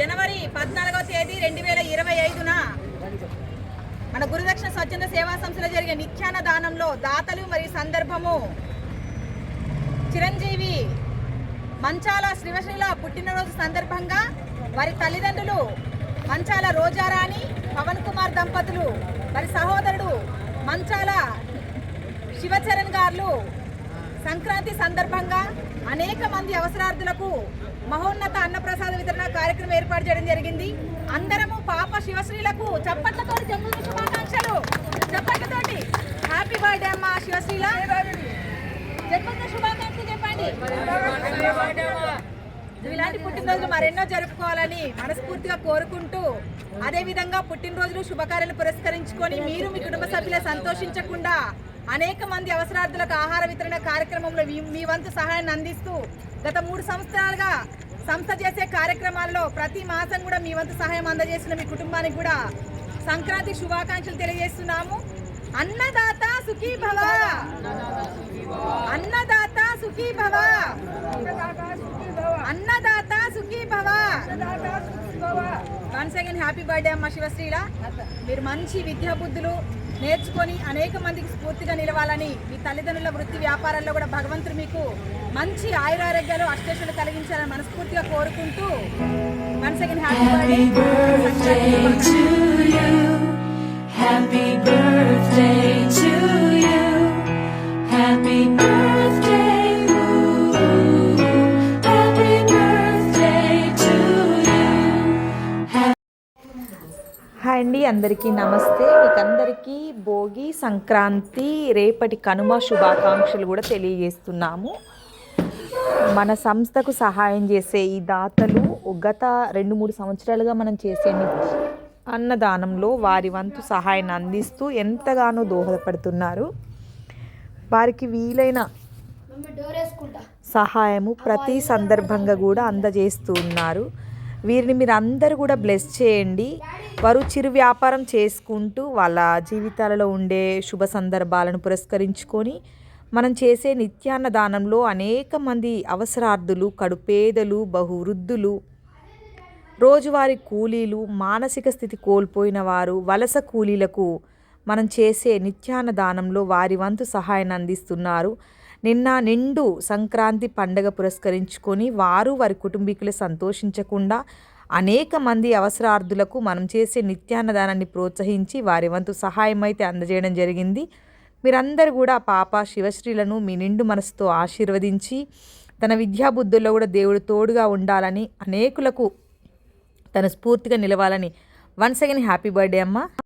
జనవరి పద్నాలుగవ తేదీ రెండు వేల ఇరవై ఐదున మన గురుదక్షిణ స్వచ్ఛంద సేవా సంస్థలో జరిగే నిత్యాన దానంలో దాతలు మరియు సందర్భము. చిరంజీవి మంచాల శ్రీవశ్రీల పుట్టినరోజు సందర్భంగా వారి తల్లిదండ్రులు మంచాల రోజారాణి పవన్ కుమార్ దంపతులు వారి సహోదరుడు మంచాల శివచరణ్ గారు సంక్రాంతి సందర్భంగా అనేక మంది అవసరార్థులకు మహోన్నత అన్నప్రసాద వితరణ కార్యక్రమం ఏర్పాటు చేయడం జరిగింది. అందరము పాప శివశ్రీలకు చప్పట్లతో జన్మదిన శుభాకాంక్షలు. చప్పట్లతోటి హ్యాపీ బర్త్డే అమ్మ శివశ్రీల. జన్మదిన శుభాకాంక్షలు చెప్పండి. ఇలాంటి పుట్టినరోజులు మరెన్నో జరుపుకోవాలని మనస్ఫూర్తిగా కోరుకుంటూ అదేవిధంగా పుట్టినరోజులు శుభకార్యాలు పురస్కరించుకొని మీరు మీ కుటుంబ సభ్యులే సంతోషించకుండా అనేక మంది అవసరార్థులకు ఆహార వితరణ కార్యక్రమంలో మీ- వంతు సహాయాన్ని అందిస్తూ గత మూడు సంవత్సరాలుగా సంస్థ చేసే కార్యక్రమాల్లో ప్రతి మాసం కూడా మీ వంతు సహాయం అందజేసిన మీ కుటుంబానికి కూడా సంక్రాంతి శుభాకాంక్షలు తెలియజేస్తున్నాము. అన్నదాత సుఖీ భవ. అన్నదాత సుఖీ భవ. అన్నదాత సుఖీ భవ. వన్స్ అగైన్ హ్యాపీ బర్త్డే అమ్మ శివశ్రీల. మీరు మంచి విద్యా బుద్ధులు నేర్చుకొని అనేక మందికి స్ఫూర్తిగా నిలవాలని మీ తల్లిదండ్రుల వృత్తి వ్యాపారాల్లో కూడా భగవంతుడు మీకు మంచి ఆయురారోగ్యాలు అష్టేషులు కలిగించాలని మనస్ఫూర్తిగా కోరుకుంటూ once again happy to hi అండి అందరికీ నమస్తే. అందరికీ భోగి సంక్రాంతి రేపటి కనుమ శుభాకాంక్షలు కూడా తెలియజేస్తున్నాము. మన సంస్థకు సహాయం చేసే ఈ దాతలు గత రెండు మూడు సంవత్సరాలుగా మనం చేసే అన్నదానంలో వారి వంతు సహాయాన్ని అందిస్తూ ఎంతగానో దోహదపడుతున్నారు. వారికి వీలైన సహాయము ప్రతి సందర్భంగా కూడా అందజేస్తూ ఉన్నారు. వీరిని మీరు అందరూ కూడా బ్లెస్ చేయండి. వారు చిరు వ్యాపారం చేసుకుంటూ వాళ్ళ జీవితాలలో ఉండే శుభ సందర్భాలను పురస్కరించుకొని మనం చేసే నిత్యాన్న దానంలో అనేక మంది అవసరార్థులు కడుపేదలు బహువృద్ధులు రోజువారి కూలీలు మానసిక స్థితి కోల్పోయిన వారు వలస కూలీలకు మనం చేసే నిత్యాన్న దానంలో వారి వంతు సహాయాన్ని అందిస్తున్నారు. నిన్న నిండు సంక్రాంతి పండగ పురస్కరించుకొని వారు వారి కుటుంబీకులు సంతోషించకుండా అనేక మంది అవసరార్థులకు మనం చేసే నిత్యాన్నదానాన్ని ప్రోత్సహించి వారి వంతు సహాయం అయితే అందజేయడం జరిగింది. మీరందరూ కూడా పాప శివశ్రీలను మీ నిండు మనసుతో ఆశీర్వదించి తన విద్యాబుద్ధుల్లో కూడా దేవుడు తోడుగా ఉండాలని అనేకులకు తన స్ఫూర్తిగా నిలవాలని వన్స్ అగైన్ హ్యాపీ బర్త్డే అమ్మ.